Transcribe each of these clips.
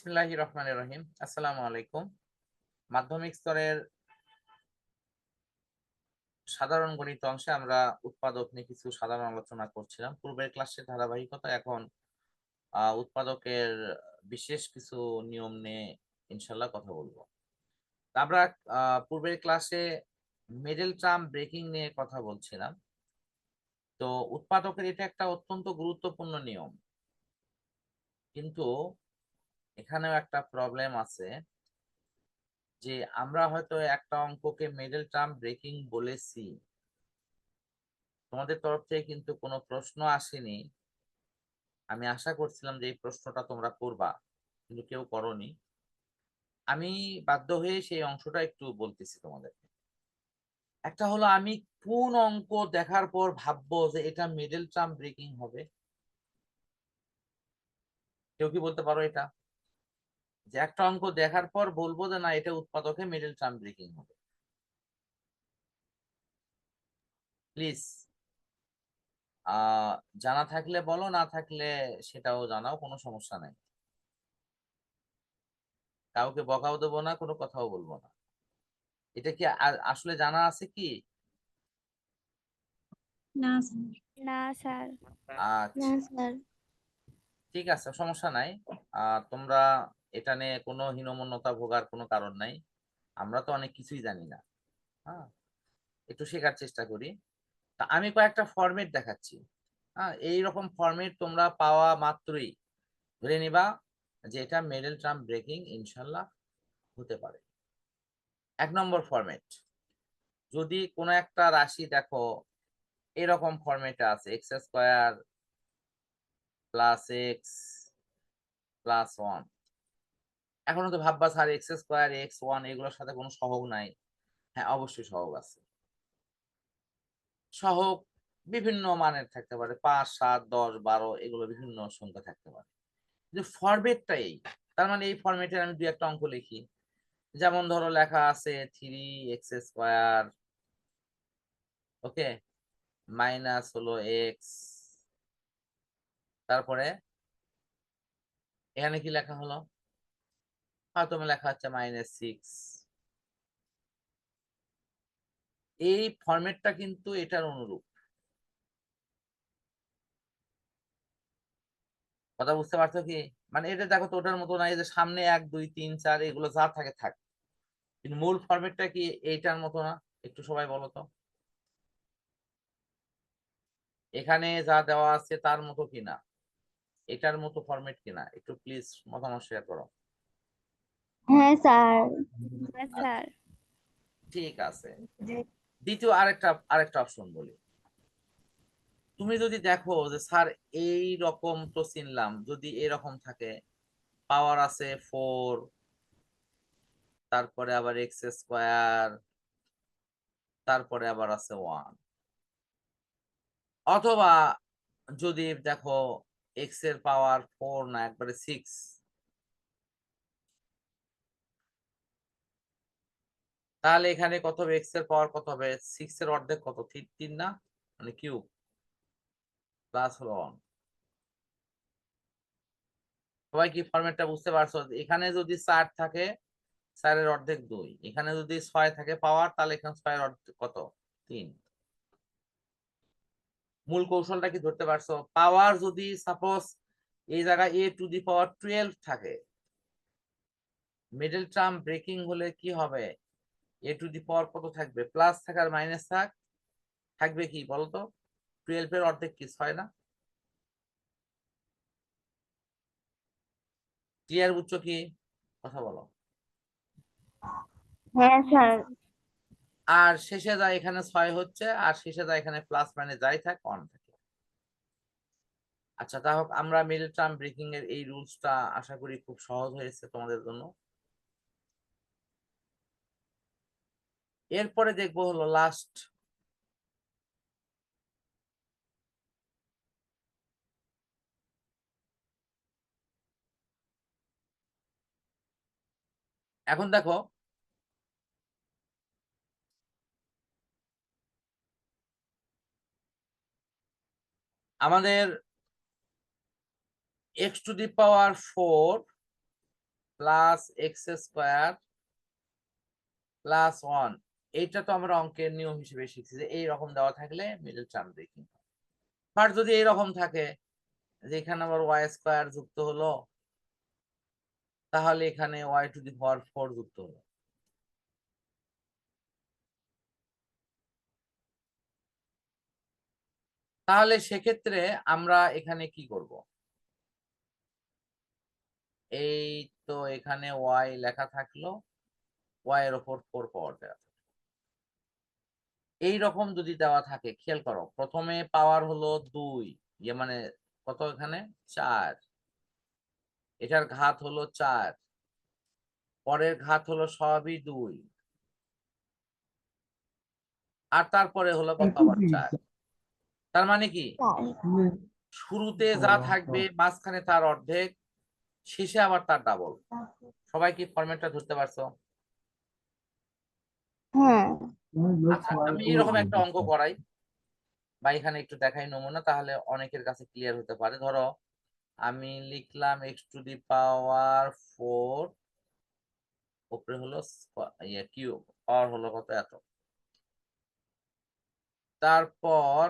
বিসমিল্লাহির রহমানির রহিম। আসসালামু আলাইকুম। মাধ্যমিক স্তরের সাধারণ গণিত অংশে আমরা উৎপাদক নিয়ে কিছু সাধারণ আলোচনা করছিলাম। পূর্বের ক্লাসের ধারাবাহিকতা, এখন উৎপাদকের বিশেষ কিছু নিয়ম নিয়ে ইনশাল্লাহ কথা বলব। আমরা পূর্বের ক্লাসে মিডল টার্ম ব্রেকিং নিয়ে কথা বলছিলাম। তো উৎপাদকের এটা একটা অত্যন্ত গুরুত্বপূর্ণ নিয়ম। কিন্তু এখানেও একটা প্রবলেম আছে যে আমরা হয়তো একটা অঙ্ককে মিডল টার্ম ব্রেকিং বলেছি। তোমাদের তরফ থেকে কিন্তু কোনো প্রশ্ন আসেনি। আমি আশা করছিলাম যে এই প্রশ্নটা তোমরা করবা, কিন্তু কেউ করনি। আমি বাধ্য হয়ে সেই অংশটা একটু বলতেছি তোমাদেরকে। একটা হলো, আমি কোন অঙ্ক দেখার পর ভাববো যে এটা মিডল টার্ম ব্রেকিং হবে? কেউ কি বলতে পারো এটা? যে একটা অঙ্ক দেখার পর বলব যে না এটা উৎপাদকে মিডল টার্ম ব্রেকিং হবে। প্লিজ আহ জানা থাকলে বলো না থাকলে সেটাও জানাও কোনো সমস্যা নাই। কাউকে বকাও দেবো না কোনো কথাও বলব না। এটা কি আসলে জানা আছে কি? না স্যার। আচ্ছা। ঠিক আছে সমস্যা নাই। আহ তোমরা এটা নিয়ে কোনো হীনমন্যতা ভোগার কোনো কারণ নাই। আমরা তো অনেক কিছুই জানি না। হ্যাঁ একটু শেখার চেষ্টা করি। তা আমি কয়েকটা ফরম্যাট দেখাচ্ছি। হ্যাঁ এইরকম ফরম্যাট তোমরা পাওয়া মাত্রই ধরে নিবা যে এটা মিডল টার্ম ব্রেকিং ইনশাল্লাহ হতে পারে। এক নম্বর ফরম্যাট যদি কোনো একটা রাশি দেখো, এরকম ফরম্যাটে আছে x square plus x plus one এখন তো ভাববা sir x square x one এগুলোর সাথে কোনো সহগ নাই। হ্যাঁ অবশ্যই সহগ আছে। সহগ বিভিন্ন মানের থাকতে পারে, পাঁচ, সাত, দশ, বারো এগুলো বিভিন্ন সংখ্যা থাকতে পারে। কিন্তু ফরম্যাটটা এই। তার মানে এই ফরম্যাটে আমি দুই একটা অঙ্ক লিখি। যেমন ধরো লেখা আছে three x square okay minus হলো এক্স তারপরে এখানে কি লেখা হলো? হয়তো লেখা হচ্ছে মাইনাস সিক্স এই ফরম্যাটটা কিন্তু এটার অনুরূপ। কথা বুঝতে পারছ কি? মানে এটা দেখো তো ওটার মতো নাই যে সামনে এক, দুই, তিন, চার, এগুলো যা থাকে থাক। কিন্তু মূল ফরম্যাটটা কি এইটার মতো না? একটু সবাই বলো তো। এখানে যা দেওয়া আছে তার মতো কিনা? এটার মতো ফরম্যাট কিনা? একটু প্লিজ মতামত শেয়ার করো। হ্যাঁ স্যার। হ্যাঁ স্যার। ঠিক আছে। দ্বিতীয় আরেকটা আরেকটা অপশন বলি। তুমি যদি দেখো যে স্যার এই রকম তো চিনলাম। যদি এরকম থাকে পাওয়ার আছে ফোর তারপরে আবার এক্স স্কোয়ার তারপরে আবার আছে ওয়ান অথবা যদি দেখো এক্সের পাওয়ার ফোর না একবারে সিক্স তাহলে এখানে কত হবে? এক্সের পাওয়ার কত হবে? সিক্স এর অর্ধেক কত? তিন না? মানে কিউব প্লাস হলো ওয়ান সবাই কি ফরম্যাটটা বুঝতে পারছ? এখানে যদি চার থাকে চারের অর্ধেক দুই। এখানে যদি ছয় থাকে পাওয়ার তাহলে এখানে ছয়ের অর্ধেক কত? তিন। মূল কৌশলটা কি ধরতে পারছ? পাওয়ার যদি সাপোজ এই জায়গায় a to the power twelve থাকে মিডল টার্ম ব্রেকিং হলে কি হবে? এ টু দি পাওয়ার কত থাকবে? প্লাস থাক আর মাইনাস থাক। থাকবে কি বলতো? টুয়েলভ এর অর্ধেক কি ছয় না? ক্লিয়ার বুঝছ কি? কথা বলো। হ্যাঁ স্যার। আর শেষে যা এখানে ছয় হচ্ছে আর শেষে যা এখানে প্লাস মানে যাই থাক অন থাকে। আচ্ছা তা হোক আমরা মিডল টার্ম ব্রেকিং এর এই রুলসটা আশা করি খুব সহজ হয়েছে তোমাদের জন্য। এরপরে দেখব হলো লাস্ট এখন দেখো, আমাদের x to the power four plus x square plus one এইটা তো আমরা অঙ্কের নিয়ম হিসেবে শিখছি যে এইরকম দেওয়া থাকলে মিডল টার্ম দেখি বাট যদি এইরকম থাকে, যে এখানে আবার ওয়াই স্কোয়ার যুক্ত হলো, তাহলে এখানে y to the power four যুক্ত হলো। তাহলে সেক্ষেত্রে আমরা এখানে কি করব? এই তো এখানে ওয়াই লেখা থাকল ওয়াই এর ওপর ফোর পাওয়ার দেওয়া। এই রকম যদি দেওয়া থাকে খেয়াল করো প্রথমে পাওয়ার হলো দুই ইয়ে মানে কত এখানে? চার। এটার ঘাত হলো চার। পরের ঘাত হলো সবই দুই। আর তারপরে হলো কত? আবার চার। তার মানে কি? শুরুতে যা থাকবে মাঝখানে তার অর্ধেক শেষে আবার তার ডাবল সবাই কি ফরম্যাটটা ধরতে পারছ? হ্যাঁ আমি এরকম একটা অঙ্ক করাই। বা এখানে একটু দেখাই নমুনা তাহলে অনেকের কাছে ক্লিয়ার হতে পারে। ধরো আমি লিখলাম x to the power four উপরে হলো ইয়ে পাওয়ার হলো কত এত। তারপর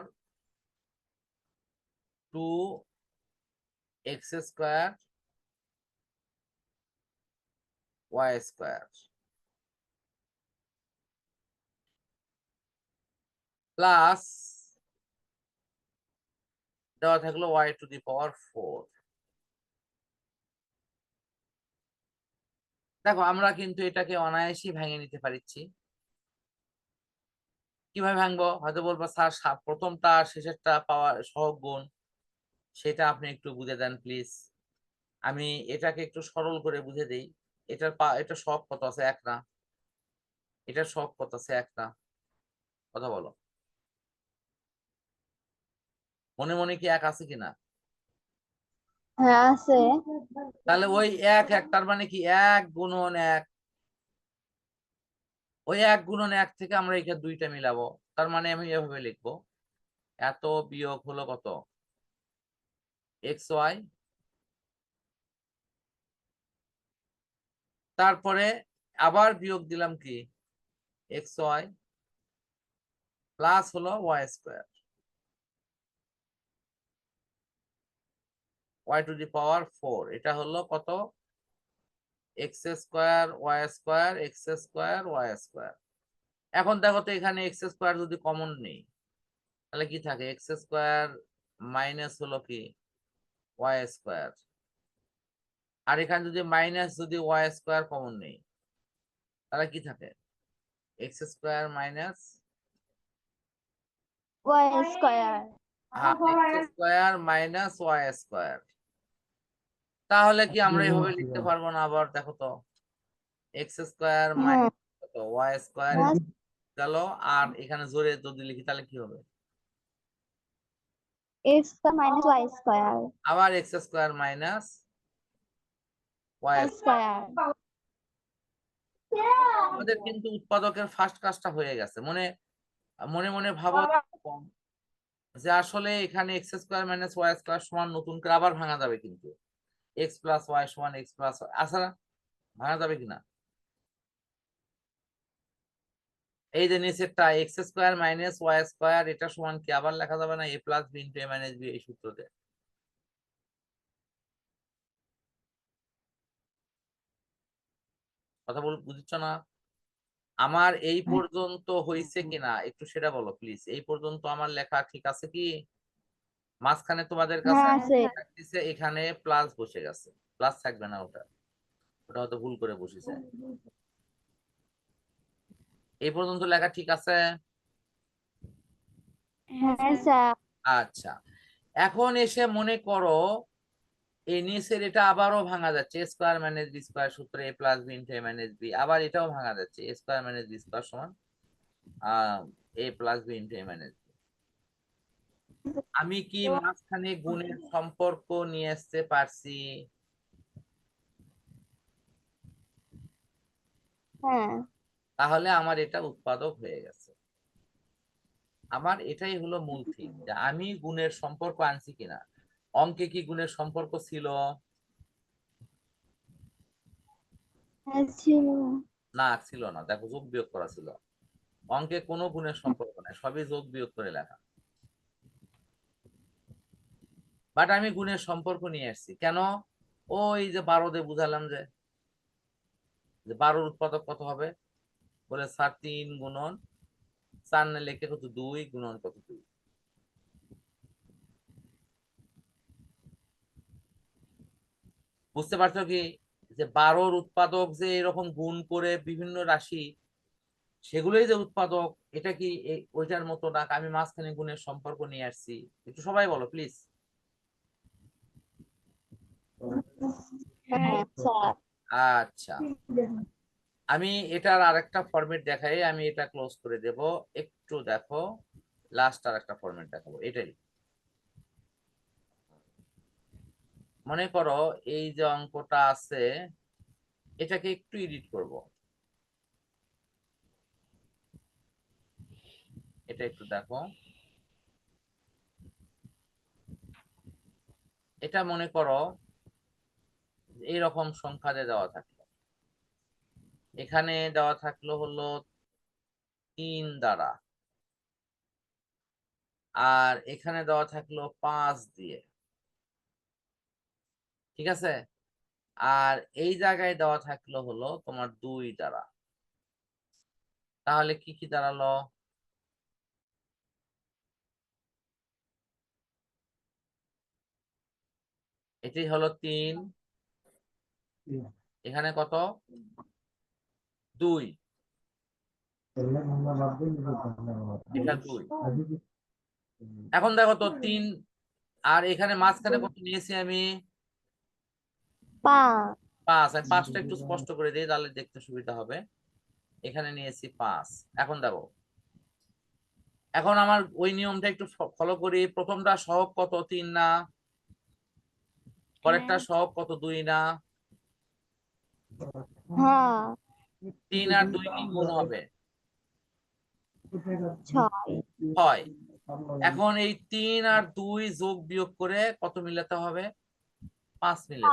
two x square y square plus দেওয়া থাকল y to the power four দেখো, আমরা কিন্তু এটাকে অনায়াসেই ভেঙে নিতে পারছি কীভাবে ভাঙবো? হয়তো বলব, স্যার প্রথমটা শেষেরটা পাওয়ার সহগ গুণ। সেটা আপনি একটু বুঝে দেন প্লিজ আমি এটাকে একটু সরল করে বুঝে দেই। এটার পা এটা সব কত আছে? এক না। এটার সব কত আছে? এক না। কথা বলো। মনে মনে কি এক আছে কিনা? হ্যাঁ আছে। তাহলে ওই এক এক তার মানে কি এক গুণন এক? ওই এক গুণন এক থেকে আমরা এখানে দুইটা মিলাবো। তার মানে আমি এভাবে লিখব। এত বিয়োগ হলো কত? X y. তারপরে আবার বিয়োগ দিলাম কি? এক্স ওয়াই প্লাস হলো y square. Y to the power four এটা হলো কত? X square y square x square y square এখন দেখো তো এখানে এক্স স্কোয়ার যদি কমন নেই তাহলে কি থাকে? এক্স স্কোয়ার মাইনাস হলো কি? ওয়াই স্কোয়ার আর এখানে যদি মাইনাস যদি ওয়াই স্কোয়ার কমন নেই তাহলে কি থাকে? X square minus y square x square minus y square তাহলে কি আমরা এভাবে লিখতে পারব না আবার? দেখো তো x square minus y square গেল আর এখানে জোরে যদি লিখি তাহলে কি হবে? আবার x square minus y y square আমাদের কিন্তু উৎপাদকের ফার্স্ট কাজটা হয়ে গেছে। মনে মনে মনে ভাবো যে আসলে এখানে x square minus y square সমান নতুন করে আবার ভাঙা যাবে কিন্তু। এক্স প্লাস ওয়াই সমান এক্স প্লাস আচ্ছা ভাঙা যাবে কিনা? এই যে নিচেরটা x square minus y square এটা সমান কি? আবার লেখা যাবে না a plus b into a minus b এই সূত্র সূত্রতে কথা বল বুঝছ না? আমার এই পর্যন্ত হয়েছে কিনা? একটু সেটা বলো প্লিজ এই পর্যন্ত আমার লেখা ঠিক আছে কি? মাঝখানে তোমাদের কাছে হ্যাঁ থাকতেছে এখানে প্লাস বসে গেছে। প্লাস থাকবে না ওটা। ওটা হয়তো ভুল করে বসেছে। এই পর্যন্ত লেখা ঠিক আছে? হ্যাঁ আচ্ছা। এখন এসে মনে করো এই নিচের এটা আবারও ভাঙা যাচ্ছে। স্কোয়ার মাইনাস বি স্কোয়ার সূত্র a plus b into a minus b আবার এটাও ভাঙা যাচ্ছে। স্কোয়ার মাইনাস বি স্কোয়ার সমান a plus b into a minus b আমি কি মাঝখানে গুণের সম্পর্ক নিয়ে আসতে পারছি? হ্যাঁ। তাহলে আমার এটা উৎপাদক হয়ে গেছে। আমার এটাই হলো মূল থিম যে আমি গুণের সম্পর্ক আনছি কিনা। অঙ্কে কি গুণের সম্পর্ক ছিল? হ্যাঁ ছিল। না ছিল না। দেখো যোগ বিয়োগ করা ছিল। অঙ্কে কোনো গুণের সম্পর্ক নাই সবই যোগ বিয়োগ করে লেখা। বাট আমি গুণের সম্পর্ক নিয়ে আসছি। কেন? ওই যে বারোতে বুঝালাম যে বারোর উৎপাদক কত হবে? বলে স্যার তিন গুণন চার না লেখে কত দুই, গুণন কত দুই। বুঝতে পারছ কি? যে বারোর উৎপাদক যে এরকম গুণ করে বিভিন্ন রাশি, সেগুলোই যে উৎপাদক, এটা কি ওইটার মতো না? আমি মাঝখানে গুণের সম্পর্ক নিয়ে আসছি। একটু সবাই বলো প্লিজ আচ্ছা। আমি এটার আরেকটা ফরম্যাট দেখাই, আমি এটা ক্লোজ করে দেব। একটু দেখো লাস্ট আর একটা ফরম্যাট দেখাবো, এটাই। মনে করো, এই যে অঙ্কটা আছে, এটাকে একটু এডিট করব। এটা একটু দেখো। এটা মনে করো এইরকম সংখ্যা দিয়ে দেওয়া থাকল। এখানে দেওয়া থাকল হলো তিন দ্বারা। আর এখানে দেওয়া থাকল পাঁচ দিয়ে। ঠিক আছে? আর এই জায়গায় দেওয়া থাকল হলো তোমার দুই দ্বারা। তাহলে কি কি দাঁড়াল? এটি হলো তিন এখানে কত? দুই। এটা দুই। এখন দেখো তো তিন আর এখানে মাঝখানে কত নিয়েছি আমি? পাঁচ। পাঁচ আমি পাঁচটা একটু স্পষ্ট করে দিই তাহলে দেখতে সুবিধা হবে। এখানে নিয়েছি পাঁচ। এখন দেখো। এখন আমার ওই নিয়মটা একটু ফলো করি। প্রথমটা সহগ কত? তিন না। পরেরটা হ্যাঁ। সহগ কত? দুই না। হ্যাঁ তিন আর দুই কি গুণ হবে। ছয়। এখন এই তিন আর দুই যোগ বিয়োগ করে কত মিলাতে হবে? পাঁচ মিলে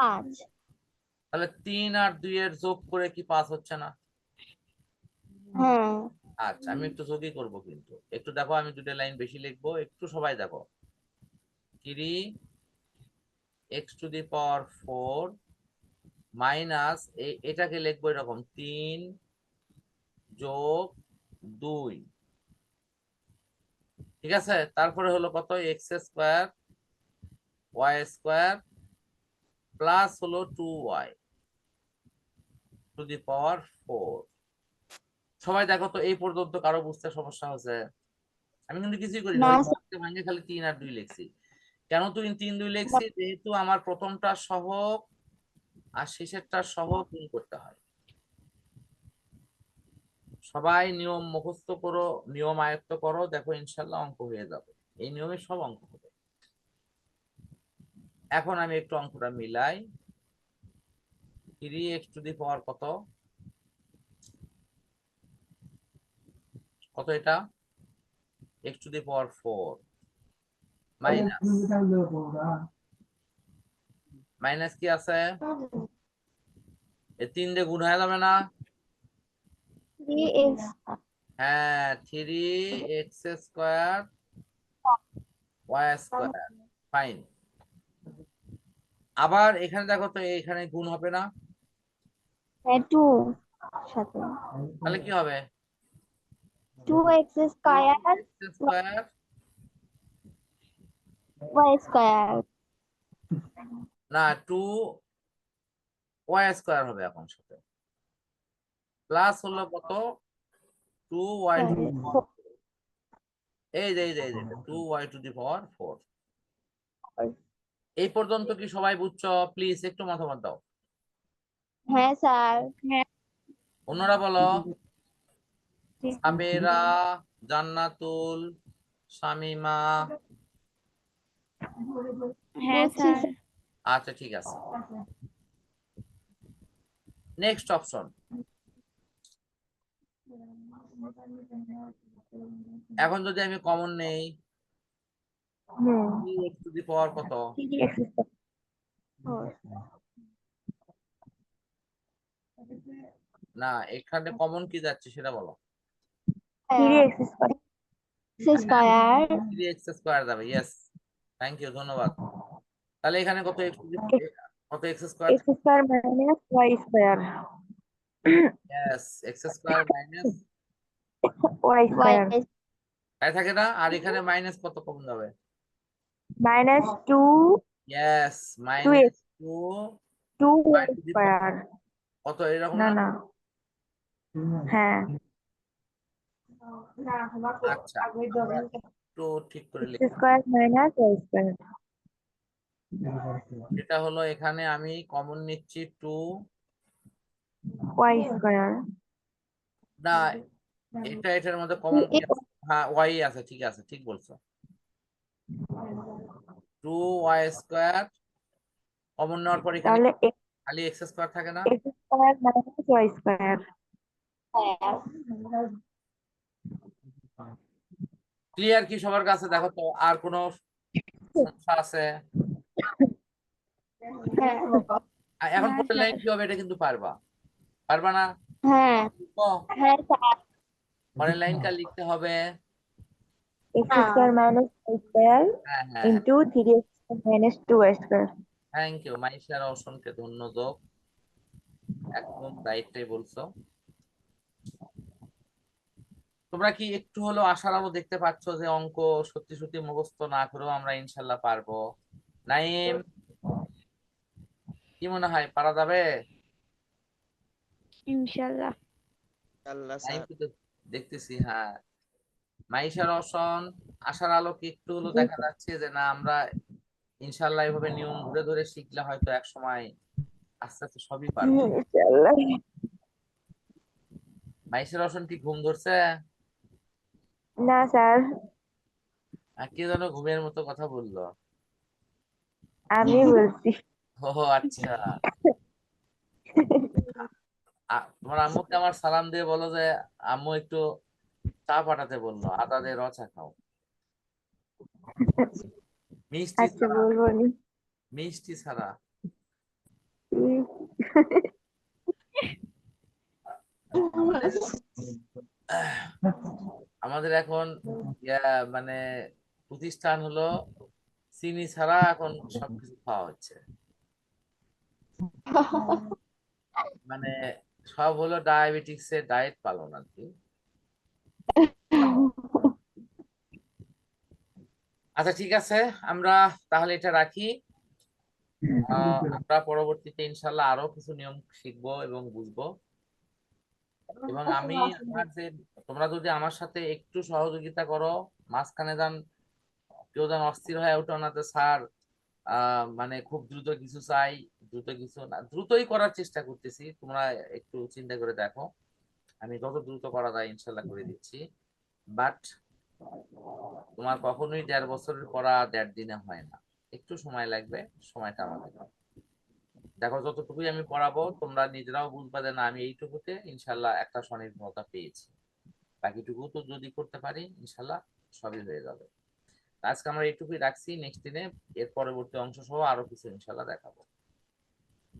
তাহলে তিন আর দুই এর যোগ করে কি পাঁচ হচ্ছে না? হ্যাঁ। আচ্ছা আমি একটু যোগই করব কিন্তু। একটু দেখো আমি দুটো লাইন বেশি লিখব একটু সবাই দেখো। Three x to the power four minus এটাকে লিখব এরকম তিন যোগ দুই। ঠিক আছে? তারপরে হলো কত? X square y square plus হলো two y to the power four. সবাই দেখো তো এই পর্যন্ত কারও বুঝতে সমস্যা হচ্ছে আমি কিন্তু কিছুই করি না খালি তিন আর দুই লিখছি। কেন তুই তিন দুই লিখছি যেহেতু আমার প্রথমটা সহগ আর শেষেরটা সহগ গুণ করতে হয়। সবাই নিয়ম মুখস্থ করো নিয়ম আয়ত্ত করো দেখো ইনশাল্লাহ অঙ্ক হয়ে যাবে। এই নিয়মে সব অঙ্ক হবে। এখন আমি একটু অঙ্কটা মিলাই। Three x to the power কত? কত এটা? X to the power four minus minus কি আছে? এই তিন দিয়ে গুণ হয়ে যাবে না? হ্যাঁ three x square y square fine আবার এখানে দেখো তো এখানে গুণ হবে না? হ্যাঁ টু সাথে। তাহলে কি হবে? Two x square square y square না টু ওয়াই স্কোয়ার হবে এখন সাথে। প্লাস হলো কত? টু ওয়াই টু এই যে এই যে এই যে two y to the power four এই পর্যন্ত কি সবাই বুঝছ? প্লিজ একটু মতামত দাও। হ্যাঁ স্যার। অন্যরা বলো। সাবেরা জান্নাতুল শামিমা। হ্যাঁ স্যার। আচ্ছা ঠিক আছে। নেক্সট অপশন এখন যদি আমি কমন নেই টু দি পাওয়ার কত এক্স স্কোয়ার না এখানে কমন কি যাচ্ছে সেটা বলো। স্কোয়ার স্কোয়ার যাবে ইয়েস থ্যাংক ইউ ধন্যবাদ। তাহলে এখানে কত x কত x square x square minus y square yes x square minus y square তাই থাকে না? আর এখানে মাইনাস কত কমন যাবে? Minus two yes minus two two y y square কত? এরকম না না? না। হ্যাঁ। আচ্ছা আমরা একটু ঠিক করে লিখি। স্কোয়ার মাইনাস ওয়াই স্কোয়ার এটা হলো এখানে আমি কমন নিচ্ছি টু ওয়াই স্কোয়ার না এটা এটার মধ্যে কমন হ্যাঁ ওয়াই আছে ঠিক আছে ঠিক বলছো। টু ওয়াই স্কোয়ার কমন নেওয়ার পর এখানে তাহলে খালি এক্স স্কোয়ার থাকে না? X square minus y square clear কি সবার কাছে? দেখো তো আর কোনো সমস্যা আছে? এখন পরের লাইন কি হবে এটা কিন্তু পারবা। পারবা না? হ্যাঁ। হ্যাঁ স্যার পরের লাইনটা লিখতে হবে। X square minus y square হ্যাঁ হ্যাঁ। Into three x minus two y thank you Maisha রওশনকে ধন্যবাদ। একদম রাইটটাই বলছো। তোমরা কি একটু হলেও আশার আলো দেখতে পাচ্ছ যে অঙ্ক সত্যি সত্যি মুখস্থ না করেও আমরা ইনশাল্লাহ পারব? নাইম? কি মনে হয় পারা যাবে আল্লাহ দেখতেছি হ্যাঁ। মাইশা রওশন আশার আলো একটু হলেও দেখা যাচ্ছে যে না আমরা ইনশাল্লাহ এভাবে নিয়ম ধরে ধরে শিখলে হয়তো এক সময় আস্তে আস্তে সবই পারব। ইনশাআল্লাহ। মাইশা রওশন কি ঘুম ধরছে? না স্যার। আর কে যেন ঘুমের মতো কথা বলল। আমি বলছি। ও আচ্ছা। তোমার আম্মুকে আমার সালাম দিয়ে বলো যে আম্মু একটু চা পাঠাতে বলল আদা দিয়ে র চা খাও। মিষ্টি আচ্ছা মিষ্টি ছাড়া। আমাদের এখন মানে প্রতিষ্ঠান হলো চিনি ছাড়া এখন সবকিছু খাওয়া হচ্ছে। মানে সব হলো ডায়াবেটিক্স এর ডায়েট পালন আর কি। আচ্ছা ঠিক আছে, আমরা তাহলে এটা রাখি। আমরা পরবর্তীতে ইনশাল্লাহ আরও কিছু নিয়ম শিখব এবং বুঝব। এবং আমি তোমরা যদি আমার সাথে একটু সহযোগিতা করো, মাঝখানে যান কেউ যেন অস্থির হয়ে ওঠো না যে, স্যার মানে খুব দ্রুত কিছু চাই। দ্রুত কিছু না দ্রুতই করার চেষ্টা করতেছি। তোমরা একটু চিন্তা করে দেখো। আমি যত দ্রুত করা যায় ইনশাল্লাহ করে দিচ্ছি। বাট তোমার কখনোই দেড় বছরের পড়া দেড় দিনে হয় না। একটু সময় লাগবে সময়টা আমাদের। দেখো যতটুকুই আমি পড়াবো তোমরা নিজেরাও বুঝবা যে না আমি এইটুকুতে ইনশাল্লাহ একটা স্বনির্ভরতা পেয়েছি। বাকিটুকু তো যদি করতে পারি ইনশাল্লাহ সবই হয়ে যাবে। আজকে আমরা এইটুকুই রাখছি নেক্সট দিনে এর পরবর্তী অংশ সহ আরও কিছু ইনশাল্লাহ দেখাবো।